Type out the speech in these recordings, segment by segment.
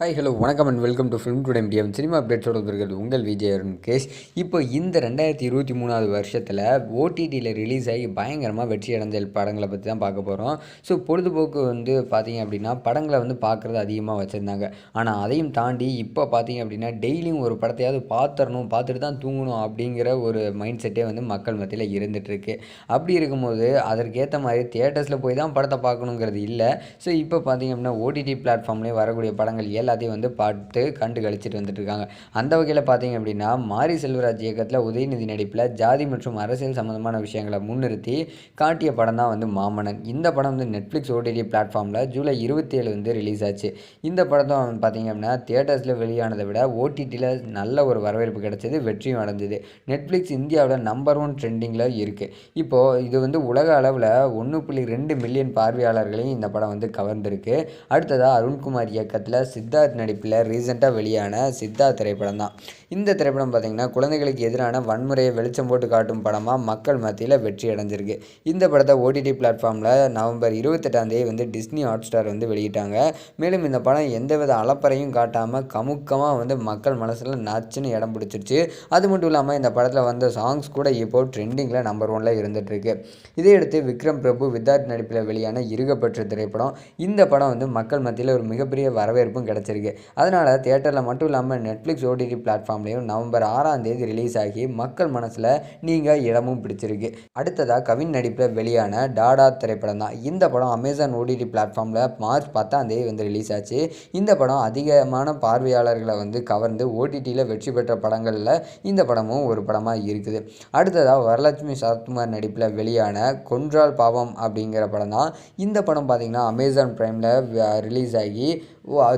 Hi hello வணக்கம் and welcome to film today medium cinema அப்டேட்ஸோட வந்திருக்கிறது உங்கள் விஜய் அருண் கேஷ். இப்போ இந்த ரெண்டாயிரத்தி இருபத்தி மூணாவது வருஷத்தில் ஓடிடியில் ரிலீஸ் ஆகி பயங்கரமாக வெற்றி அடைஞ்ச படங்களை பற்றி தான் பார்க்க போகிறோம் ஸோ பொழுதுபோக்கு வந்து பார்த்தீங்க அப்படின்னா படங்களை வந்து பார்க்குறது அதிகமாக வச்சுருந்தாங்க. ஆனால் அதையும் தாண்டி இப்போ பார்த்தீங்க அப்படின்னா டெய்லியும் ஒரு படத்தையாவது பார்த்துடணும் பார்த்துட்டு தான் தூங்கணும் அப்படிங்கிற ஒரு மைண்ட் செட்டே வந்து மக்கள் மத்தியில் இருந்துகிட்ருக்கு அப்படி இருக்கும்போது அதற்கேற்ற மாதிரி தியேட்டர்ஸில் போய் தான் படத்தை பார்க்கணுங்கிறது இல்லை. ஸோ இப்போ பார்த்தீங்க அப்படின்னா ஓடிடி பிளாட்ஃபார்ம்லேயே வரக்கூடிய படங்கள் எல்லாத்தையும் வந்து பார்த்து கண்டு கழிச்சிட்டு வந்துட்டு இருக்காங்க. அந்த வகையில் பார்த்தீங்க அப்படின்னா மாரி செல்வராஜ் இயக்கத்தில் உதயநிதி நடிப்பில் ஜாதி மற்றும் அரசியல் சம்மந்தமான விஷயங்களை முன்னிறுத்தி காட்டிய படம் தான் வந்து மாமன்னன். இந்த படம் வந்து நெட்ஃப்ளிக்ஸ் ஓடிடி பிளாட்ஃபார்மில் ஜூலை இருபத்தி ஏழு வந்து ரிலீஸ் ஆச்சு. இந்த படத்தை பார்த்தீங்க அப்படின்னா தியேட்டர்ஸில் வெளியானதை விட ஓடிடியில் நல்ல ஒரு வரவேற்பு கிடைச்சது வெற்றியும் அடைஞ்சது. நெட்ஃப்ளிக்ஸ் இந்தியாவில் நம்பர் ஒன் ட்ரெண்டிங்கில் இருக்குது இப்போது இது வந்து உலக அளவில் ஒன்று புள்ளி ரெண்டு மில்லியன் பார்வையாளர்களையும் இந்த படம் வந்து கவர்ந்திருக்கு. அடுத்ததாக அருண்குமார் இயக்கத்தில் சித்த சித்தார்த் நடிப்பில் ரீசெண்டாக வெளியான சித்தார்த் திரைப்படம் தான். இந்த திரைப்படம் பார்த்திங்கன்னா குழந்தைகளுக்கு எதிரான வன்முறையை வெளிச்சம் போட்டு காட்டும் படமாக மக்கள் மத்தியில் வெற்றி அடைஞ்சிருக்கு. இந்த படத்தை ஓடிடி பிளாட்ஃபார்மில் நவம்பர் இருபத்தெட்டாம் தேதி வந்து டிஸ்னி ஹாட் ஸ்டார் வந்து வெளியிட்டாங்க. மேலும் இந்த படம் எந்தவித அளப்பறையும் காட்டாமல் கமுக்கமாக வந்து மக்கள் மனசில் நச்சுன்னு இடம் பிடிச்சிருச்சு. அது மட்டும் இல்லாமல் இந்த படத்தில் வந்த சாங்ஸ் கூட இப்போது ட்ரெண்டிங்கில் நம்பர் ஒனில் இருந்துகிட்ருக்கு இதையடுத்து விக்ரம் பிரபு வித்தார்த் நடிப்பில் வெளியான இருகப்பற்ற திரைப்படம். இந்த படம் வந்து மக்கள் மத்தியில் ஒரு மிகப்பெரிய வரவேற்பும் கிடச்சி கிடச்சிருக்கு அதனால் தியேட்டரில் மட்டும் இல்லாமல் நெட்ஃப்ளிக்ஸ் ஓடிடி பிளாட்ஃபார்ம்லேயும் நவம்பர் ஆறாம் தேதி ரிலீஸ் ஆகி மக்கள் மனசில் நீங்கள் இடமும் பிடிச்சிருக்கு. அடுத்ததாக கவின் நடிப்பில் வெளியான டாடா திரைப்படம் தான். இந்த படம் அமேசான் ஓடிடி பிளாட்ஃபார்மில் மார்ச் பத்தாம் தேதி வந்து ரிலீஸ் ஆச்சு. இந்த படம் அதிகமான பார்வையாளர்களை வந்து கவர்ந்து ஓடிடியில் வெற்றி பெற்ற படங்களில் இந்த படமும் ஒரு படமாக இருக்குது. அடுத்ததாக வரலட்சுமி சரத்குமார் நடிப்பில் வெளியான கொன்றால் பாவம் அப்படிங்கிற படம் தான். இந்த படம் பார்த்திங்கன்னா அமேசான் ப்ரைமில் ரிலீஸ் ஆகி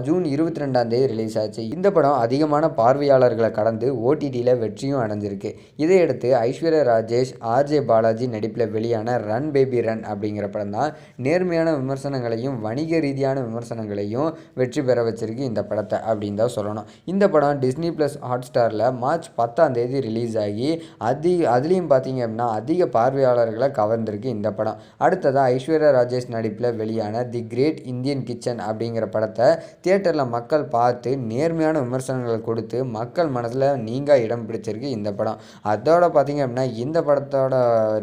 ஜூன் இருபத்தி ரெண்டாம் தேதி ரிலீஸ் ஆச்சு. இந்த படம் அதிகமான பார்வையாளர்களை கடந்து ஓடிடியில் வெற்றியும் அடைஞ்சிருக்கு. இதையடுத்து ஐஸ்வர்யா ராஜேஷ் ஆர்ஜே பாலாஜி நடிப்பில் வெளியான ரன் பேபி ரன் அப்படிங்கிற படம் தான் நேர்மையான விமர்சனங்களையும் வணிக ரீதியான விமர்சனங்களையும் வெற்றி பெற வச்சிருக்கு இந்த படத்தை அப்படின்னு தான் சொல்லணும். இந்த படம் டிஸ்னி ப்ளஸ் ஹாட் ஸ்டாரில் மார்ச் பத்தாம் தேதி ரிலீஸ் ஆகி அதி அதுலேயும் பார்த்தீங்க அப்படின்னா அதிக பார்வையாளர்களை கவர்ந்திருக்கு இந்த படம். அடுத்ததாக ஐஸ்வர்யா ராஜேஷ் நடிப்பில் வெளியான தி கிரேட் இந்தியன் கிச்சன் அப்படிங்கிற படத்தை தியேட்டரில் மக்கள் பார்த்து நேர்மையான விமர்சனங்களை கொடுத்து மக்கள் மனதில் நீங்கள் இடம் பிடிச்சிருக்கு இந்த படம். அதோட பார்த்திங்க அப்படின்னா இந்த படத்தோட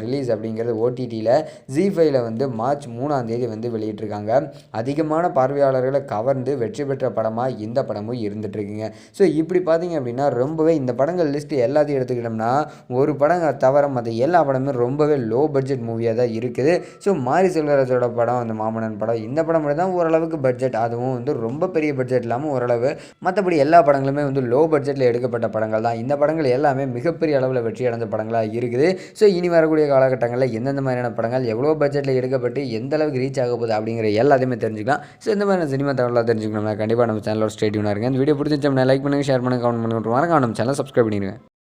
ரிலீஸ் அப்படிங்கிறது ஓடிடியில் ஜி ஃபைவ்ல வந்து மார்ச் மூணாம் தேதி வந்து வெளியிட்டிருக்காங்க. அதிகமான பார்வையாளர்களை கவர்ந்து வெற்றி பெற்ற படமாக இந்த படமும் இருந்துகிட்ருக்குங்க ஸோ இப்படி பார்த்தீங்க அப்படின்னா ரொம்பவே இந்த படங்கள் லிஸ்ட்டு எல்லாத்தையும் எடுத்துக்கிட்டோம்னா ஒரு படம் தவிர மற்ற எல்லா படமுமே ரொம்பவே லோ பட்ஜெட் மூவியாக தான் இருக்குது. ஸோ மாரி செல்வராஜோட படம் அந்த மாமன்னன் படம் இந்த படம் மட்டும் தான் ஓரளவுக்கு பட்ஜெட் அதுவும் வந்து ரொம்ப பெரிய பட்ஜெட் இல்லாமல் ஓரளவு மற்றபடி எல்லா படங்களுமே வந்து லோ பட்ஜெட்டில் எடுக்கப்பட்ட படங்கள் தான். இந்த படங்கள் எல்லாமே மிகப்பெரிய அளவில் வெற்றி அடைந்த படங்களாக இருக்குது. ஸோ இனி வரக்கூடிய காலகட்டங்களில் எந்தெந்த மாதிரியான படங்கள் எவ்வளோ பட்ஜெட்டில் எடுக்கப்பட்டு எந்த அளவுக்கு ரீச் ஆக போகுது அப்படிங்கிற எல்லாத்தையுமே தெரிஞ்சுக்கலாம். ஸோ இந்த மாதிரி சினிமா தகவலாக தெரிஞ்சுக்கணும்னா கண்டிப்பாக நம்ம சேனலோட ஸ்டேடியூனாக இருக்குது வீடியோ பிடிச்சிச்சோம்னா லைக் பண்ணுங்கள் ஷேர் பண்ணுங்கள் கமெண்ட் பண்ணுங்கள் மறக்காம நம்ம சேனல் சப்ஸ்கிரைப் பண்ணிடுங்க.